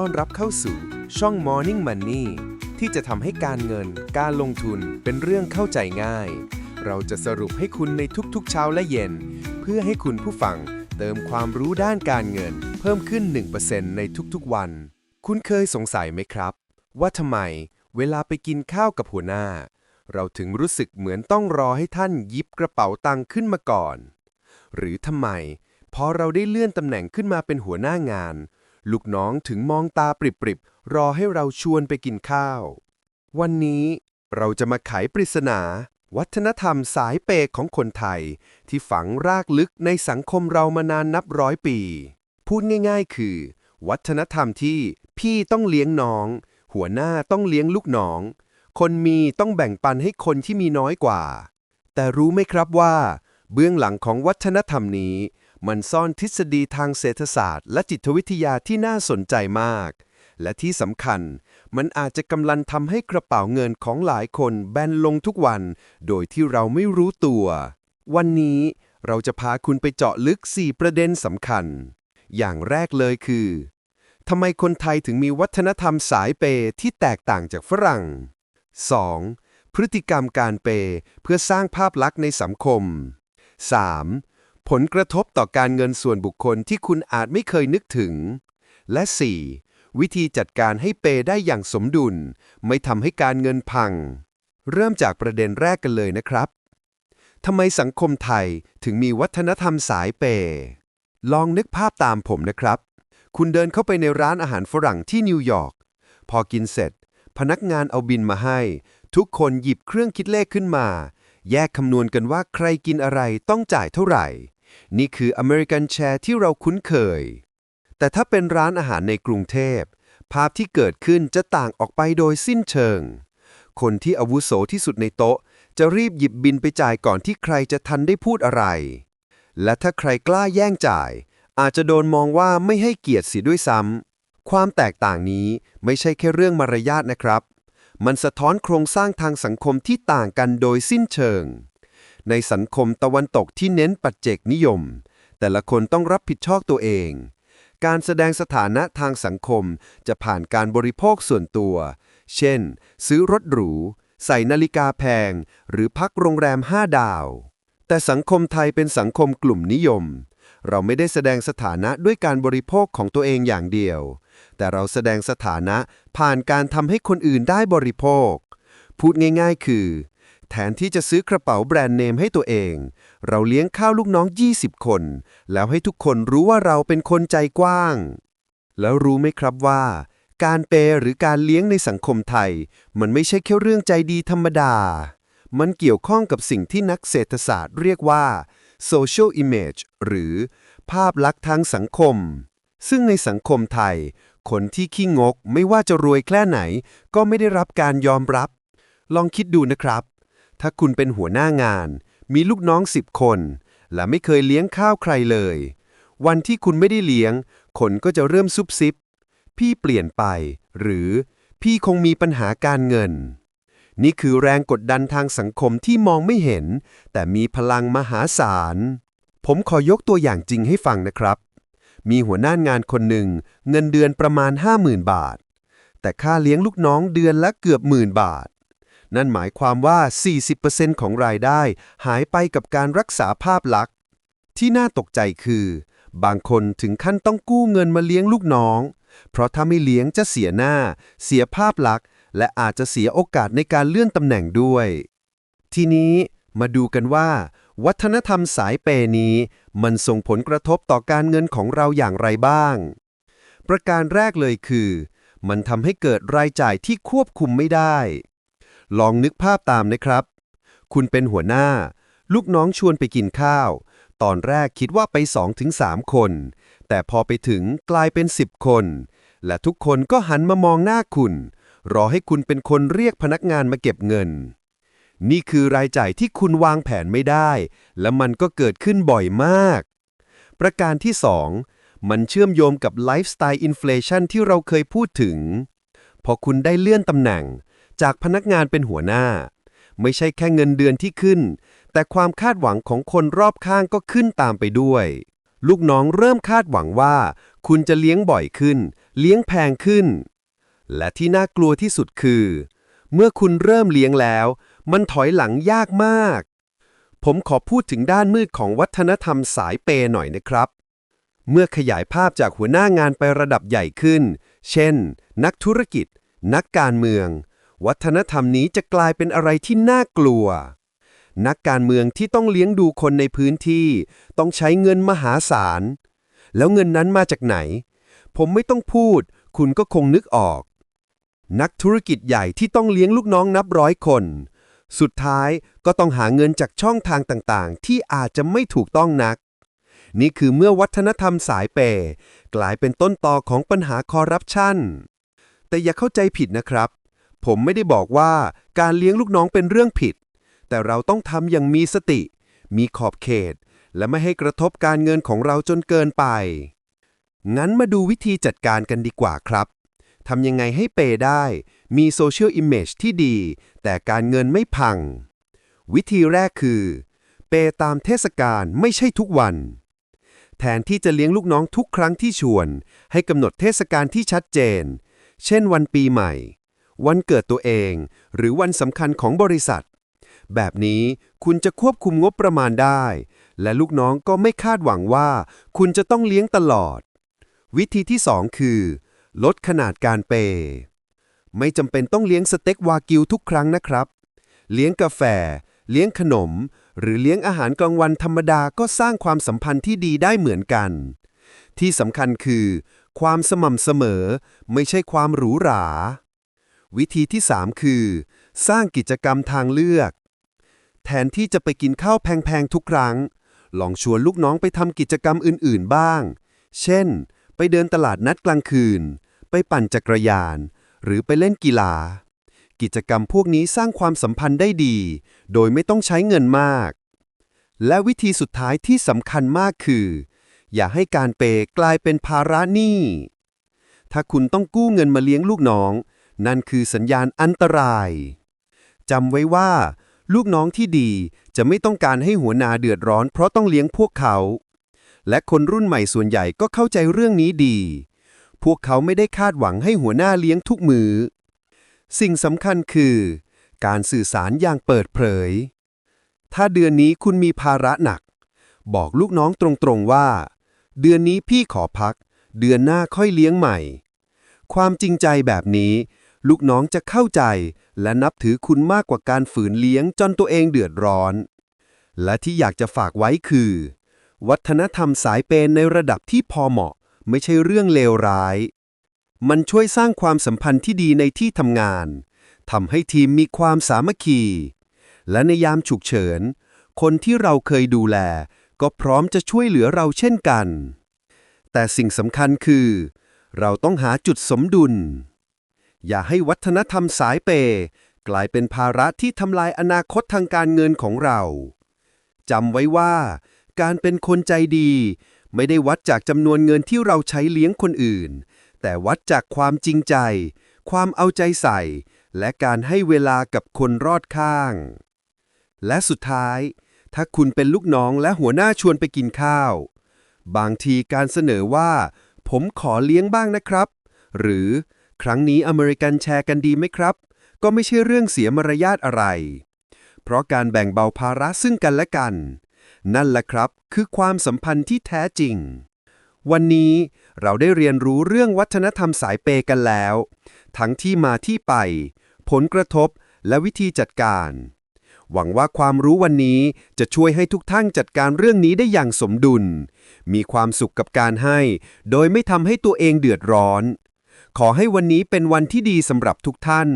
ต้อนรับเข้าสู่ช่อง Morning Money ที่จะทำให้การเงิน การลงทุนเป็นเรื่องเข้าใจง่าย เราจะสรุปให้คุณในทุกๆ เช้าและเย็น เพื่อให้คุณผู้ฟังเติมความรู้ด้านการเงิน เพิ่มขึ้น 1%ในทุกๆ วัน คุณเคยสงสัยไหมครับ ว่าทำไมเวลาไปกินข้าวกับหัวหน้า เราถึงรู้สึกเหมือนต้องรอให้ท่านยิบกระเป๋าตังค์ขึ้นมาก่อน หรือทำไมพอเราได้เลื่อนตำแหน่งขึ้นมาเป็นหัวหน้างาน ลูกน้องถึงมองตาปริบๆ รอให้เราชวนไปกินข้าว วันนี้เราจะมาไขปริศนา วัฒนธรรมสายเปย์ของคนไทย ที่ฝังรากลึกในสังคมเรามานานนับร้อยปี พูดง่ายๆคือ วัฒนธรรมที่พี่ต้องเลี้ยงน้อง หัวหน้าต้องเลี้ยงลูกน้อง คนมีต้องแบ่งปันให้คนที่มีน้อยกว่า แต่รู้ไหมครับว่า เบื้องหลังของวัฒนธรรมนี้ มันซ่อนทฤษฎีทางเศรษฐศาสตร์ และจิตวิทยาที่น่าสนใจมาก และที่สำคัญ มันอาจจะกำลังทำให้กระเป๋าเงินของหลายคนแบนลงทุกวัน โดยที่เราไม่รู้ตัว วันนี้เราจะพาคุณไปเจาะลึก 4 ประเด็นสำคัญ อย่างแรกเลยคือทำไมคนไทยถึงมีวัฒนธรรมสายเปย์ที่แตกต่างจากฝรั่ง 2. พฤติกรรมการเปย์เพื่อสร้างภาพลักษณ์ในสังคม 3. ผลกระทบต่อการเงินส่วนบุคคลที่คุณอาจไม่เคยนึกถึง และ 4. วิธีจัดการให้เปย์ได้อย่างสมดุล ไม่ทำให้การเงินพัง เริ่มจากประเด็นแรกกันเลยนะครับทำไมสังคมไทยถึงมีวัฒนธรรมสายเปย์ลองนึกภาพตามผมนะครับ คุณเดินเข้าไปในร้านอาหารฝรั่งที่นิวยอร์ก พอกินเสร็จ พนักงานเอาบินมาให้ ทุกคนหยิบเครื่องคิดเลขขึ้นมา แยกคำนวณกันว่าใครกินอะไรต้องจ่ายเท่าไหร่ นี่คืออเมริกันแชร์ที่เราคุ้นเคย แต่ถ้าเป็นร้านอาหารในกรุงเทพ ภาพที่เกิดขึ้นจะต่างออกไปโดยสิ้นเชิง คนที่อาวุโสที่สุดในโต๊ะ จะรีบหยิบบินไปจ่ายก่อนที่ใครจะทันได้พูดอะไร และถ้าใครกล้าแย่งจ่าย อาจจะโดนมองว่าไม่ให้เกียรติเสียด้วยซ้ำความแตกต่างนี้ไม่ใช่แค่เรื่องมารยาทนะครับ มันสะท้อนโครงสร้างทางสังคมที่ต่างกันโดยสิ้นเชิง ในสังคมตะวันตกที่เน้นปัจเจกนิยม แต่ละคนต้องรับผิดชอบตัวเอง การแสดงสถานะทางสังคมจะผ่านการบริโภคส่วนตัว เช่น ซื้อรถหรู ใส่นาฬิกาแพง หรือพักโรงแรม 5 ดาว แต่สังคมไทยเป็นสังคมกลุ่มนิยม เราไม่ได้แสดงสถานะด้วยการบริโภคของตัวเองอย่างเดียว แต่เราแสดงสถานะผ่านการทำให้คนอื่นได้บริโภค พูดง่าย ๆ คือ แทนที่จะซื้อกระเป๋าแบรนด์เนมให้ตัวเอง เราเลี้ยงข้าวลูกน้อง 20 คน แล้วให้ทุกคนรู้ว่าเราเป็นคนใจกว้าง แล้วรู้ไหมครับว่า การเปย์หรือการเลี้ยงในสังคมไทย มันไม่ใช่แค่เรื่องใจดีธรรมดา มันเกี่ยวข้องกับสิ่งที่นักเศรษฐศาสตร์เรียกว่า social image หรือ ภาพลักษณ์ทางสังคม ซึ่งในสังคมไทย คนที่ขี้งกไม่ว่าจะรวยแค่ไหน ก็ไม่ได้รับการยอมรับ ลองคิดดูนะครับ ถ้าคุณเป็นหัวหน้างาน มีลูกน้องสิบคน และไม่เคยเลี้ยงข้าวใครเลย วันที่คุณไม่ได้เลี้ยง คนก็จะเริ่มซุบซิบ พี่เปลี่ยนไป หรือพี่คงมีปัญหาการเงิน นี่คือแรงกดดันทางสังคมที่มองไม่เห็น แต่มีพลังมหาศาล ผมขอยกตัวอย่างจริงให้ฟังนะครับ มีหัวหน้างานคนหนึ่ง เงินเดือนประมาณ 50,000 บาท แต่ค่าเลี้ยงลูกน้องเดือนละเกือบหมื่นบาท นั่นหมายความว่า 40%ของรายได้ หายไปกับการรักษาภาพลักษณ์ ที่น่าตกใจคือ บางคนถึงขั้นต้องกู้เงินมาเลี้ยงลูกน้อง เพราะถ้าไม่เลี้ยงจะเสียหน้า เสียภาพลักษณ์ และอาจจะเสียโอกาสในการเลื่อนตำแหน่งด้วย ทีนี้มาดูกันว่า วัฒนธรรมสายเปย์นี้ มันส่งผลกระทบต่อการเงินของเราอย่างไรบ้าง ประการแรกเลยคือ มันทำให้เกิดรายจ่ายที่ควบคุมไม่ได้ ลองนึกภาพตามนะครับ คุณเป็นหัวหน้า ลูกน้องชวนไปกินข้าว ตอนแรกคิดว่าไป 2-3 คน แต่พอไปถึงกลายเป็น 10 คน และทุกคนก็หันมามองหน้าคุณ รอให้คุณเป็นคนเรียกพนักงานมาเก็บเงิน นี่คือรายจ่ายที่คุณวางแผนไม่ได้ และมันก็เกิดขึ้นบ่อยมาก ประการที่ 2 มันเชื่อมโยงกับไลฟ์สไตล์อินฟลชันที่เราเคยพูดถึงพอคุณได้เลื่อนตำแหน่ง จากพนักงานเป็นหัวหน้า ไม่ใช่แค่เงินเดือนที่ขึ้น แต่ความคาดหวังของคนรอบข้างก็ขึ้นตามไปด้วย ลูกน้องเริ่มคาดหวังว่า คุณจะเลี้ยงบ่อยขึ้น เลี้ยงแพงขึ้น และที่น่ากลัวที่สุดคือ เมื่อคุณเริ่มเลี้ยงแล้ว มันถอยหลังยากมาก ผมขอพูดถึงด้านมืดของวัฒนธรรมสายเปย์หน่อยนะครับเมื่อขยายภาพจากหัวหน้างานไประดับใหญ่ขึ้น เช่น นักธุรกิจ นักการเมือง วัฒนธรรมนี้จะกลายเป็นอะไรที่น่ากลัว นักการเมืองที่ต้องเลี้ยงดูคนในพื้นที่ ต้องใช้เงินมหาศาล แล้วเงินนั้นมาจากไหน ผมไม่ต้องพูด คุณก็คงนึกออก นักธุรกิจใหญ่ที่ต้องเลี้ยงลูกน้องนับร้อยคน สุดท้ายก็ต้องหาเงินจากช่องทางต่างๆ ที่อาจจะไม่ถูกต้องนัก นี่คือเมื่อวัฒนธรรมสายเปกลายเป็นต้นตอของปัญหาคอร์รัปชันแต่อย่าเข้าใจผิดนะครับ ผมไม่ได้บอกว่าการเลี้ยงลูกน้องเป็นเรื่องผิด แต่เราต้องทำอย่างมีสติ มีขอบเขต และไม่ให้กระทบการเงินของเราจนเกินไป งั้นมาดูวิธีจัดการกันดีกว่าครับทำยังไงให้เปย์ได้ มีโซเชียลอิมเมจที่ดี แต่การเงินไม่พัง วิธีแรกคือ เปย์ตามเทศกาลไม่ใช่ทุกวัน แทนที่จะเลี้ยงลูกน้องทุกครั้งที่ชวน ให้กำหนดเทศกาลที่ชัดเจน เช่นวันปีใหม่ วันเกิดตัวเอง หรือวันสำคัญของบริษัท แบบนี้คุณจะควบคุมงบประมาณได้ และลูกน้องก็ไม่คาดหวังว่า คุณจะต้องเลี้ยงตลอด วิธีที่ 2 คือ ลดขนาดการเปย์ไม่จำเป็นต้องเลี้ยงสเต็กวากิวทุกครั้งนะครับ เลี้ยงกาแฟ เลี้ยงขนม หรือเลี้ยงอาหารกลางวันธรรมดาก็สร้างความสัมพันธ์ที่ดีได้เหมือนกัน ที่สำคัญคือ ความสม่ำเสมอ ไม่ใช่ความหรูหรา วิธีที่ 3 คือ สร้างกิจกรรมทางเลือก แทนที่จะไปกินข้าวแพงๆทุกครั้ง ลองชวนลูกน้องไปทำกิจกรรมอื่นๆบ้าง เช่น ไปเดินตลาดนัดกลางคืน ไปปั่นจักรยาน หรือไปเล่นกีฬา กิจกรรมพวกนี้สร้างความสัมพันธ์ได้ดี โดยไม่ต้องใช้เงินมาก และวิธีสุดท้ายที่สำคัญมากคือ อย่าให้การเปกลายเป็นภาระหนี้ถ้าคุณต้องกู้เงินมาเลี้ยงลูกน้อง นั่นคือสัญญาณอันตรายจำไว้ว่า ลูกน้องที่ดีจะไม่ต้องการให้หัวหน้าเดือดร้อนเพราะต้องเลี้ยงพวกเขา และคนรุ่นใหม่ส่วนใหญ่ก็เข้าใจเรื่องนี้ดี พวกเขาไม่ได้คาดหวังให้หัวหน้าเลี้ยงทุกมือสิ่งสำคัญคือ การสื่อสารอย่างเปิดเผย ถ้าเดือนนี้คุณมีภาระหนัก บอกลูกน้องตรงๆว่า เดือนนี้พี่ขอพัก เดือนหน้าค่อยเลี้ยงใหม่ ความจริงใจแบบนี้ ลูกน้องจะเข้าใจ และนับถือคุณมากกว่าการฝืนเลี้ยงจนตัวเองเดือดร้อน และที่อยากจะฝากไว้คือ วัฒนธรรมสายเปนในระดับที่พอเหมาะ ไม่ใช่เรื่องเลวร้าย มันช่วยสร้างความสัมพันธ์ที่ดีในที่ทำงานทำให้ทีมมีความสามัคคี และในยามฉุกเฉิน คนที่เราเคยดูแล ก็พร้อมจะช่วยเหลือเราเช่นกัน แต่สิ่งสำคัญคือ เราต้องหาจุดสมดุล อย่าให้วัฒนธรรมสายเป กลายเป็นภาระที่ทำลายอนาคตทางการเงินของเราจำไว้ว่า การเป็นคนใจดี ไม่ได้วัดจากจำนวนเงินที่เราใช้เลี้ยงคนอื่น แต่วัดจากความจริงใจ ความเอาใจใส่ และการให้เวลากับคนรอดข้าง และสุดท้าย ถ้าคุณเป็นลูกน้องและหัวหน้าชวนไปกินข้าว บางทีการเสนอว่า ผมขอเลี้ยงบ้างนะครับ หรือ ครั้งนี้อเมริกันแชร์กันดีไหมครับ ก็ไม่ใช่เรื่องเสียมารยาทอะไร เพราะการแบ่งเบาภาระซึ่งกันและกัน นั่นแหละครับ คือความสัมพันธ์ที่แท้จริง วันนี้เราได้เรียนรู้เรื่องวัฒนธรรมสายเปกันแล้ว ทั้งที่มาที่ไป ผลกระทบและวิธีจัดการ หวังว่าความรู้วันนี้จะช่วยให้ทุกท่านจัดการเรื่องนี้ได้อย่างสมดุล มีความสุขกับการให้ โดยไม่ทำให้ตัวเองเดือดร้อน ขอให้วันนี้เป็นวันที่ดีสำหรับทุกท่าน